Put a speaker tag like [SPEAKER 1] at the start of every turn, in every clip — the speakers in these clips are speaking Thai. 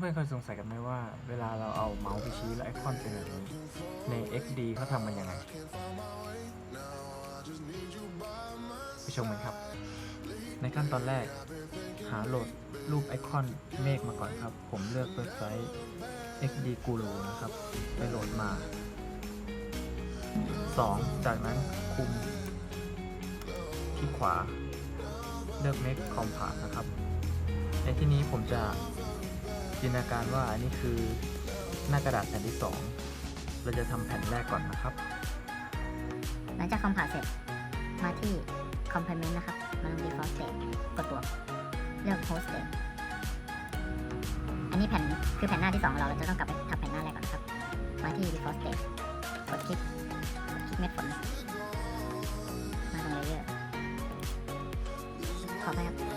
[SPEAKER 1] เพื่อนๆเคยสงสัยกันไหมว่าเวลาเราเอาเมาส์ไปชี้แล้วไอคอนเป็นแบบนี้ ใน XD เขาทำมันยังไง ไปชมกันครับ ในขั้นตอนแรก หาโหลดรูปไอคอนเมฆมาก่อนครับ ผมเลือกเว็บไซต์ XD Guru นะครับ ไปโหลดมา 2. จากนั้นคุมที่ขวา เลือก Make Compact นะครับ ในที่นี้ผมจะ จินตนาการว่าอันนี้คือหน้ากระดาษแผ่นที่ 2 เราจะทำแผ่นแรกก่อนนะครับ
[SPEAKER 2] หลังจากคอมพาเสร็จมาที่ Complement นะครับ มาลง Default State กดบวเลือก Host State อันนี้แผ่นคือแผ่นหน้าที่2ของเราเราจะต้องกลับไปทับแผ่นหน้าแรกก่อนครับ มาที่ Default State กดคลิกกดคลิกเม็ดฝนมาตรง Layer ขอไปครับ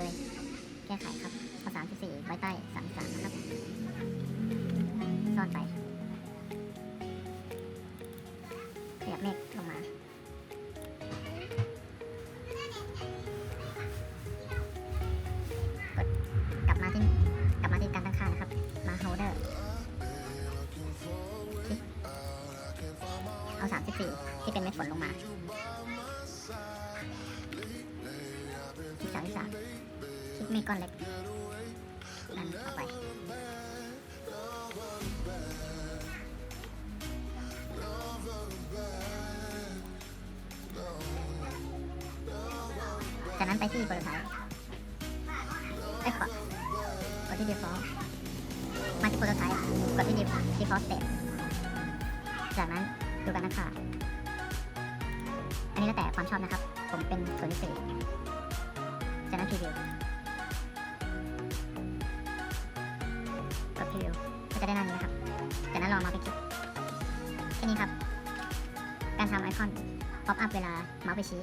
[SPEAKER 2] มันเกินแก้ไขครับเอา34ไว้ใต้33นะครับ ซ่อนไปขยับเมฆลงมากดกลับมาที่กลับมาที่การตั้งค่านะครับมา holder คลิกเอา 34 ที่เป็นเม็ดฝนลงมา มฆก้อนเล็กดันออกไปจากนั้นไปที่โปรโตไทป์ไอ้ขวากดที่ default มาที่โปรโตไทป์กดที่ default default state จากนั้นดูกันนะคะอันนี้แล้วแต่ความชอบนะครับ ผมเป็นส่วนที่สี่จากนั้น preview ก็จะได้หน้านี้นะครับจากนั้นลองมาไปคลิกแค่นี้ครับ การทำไอคอนป๊อปอัพเวลาเมาส์ไปชี้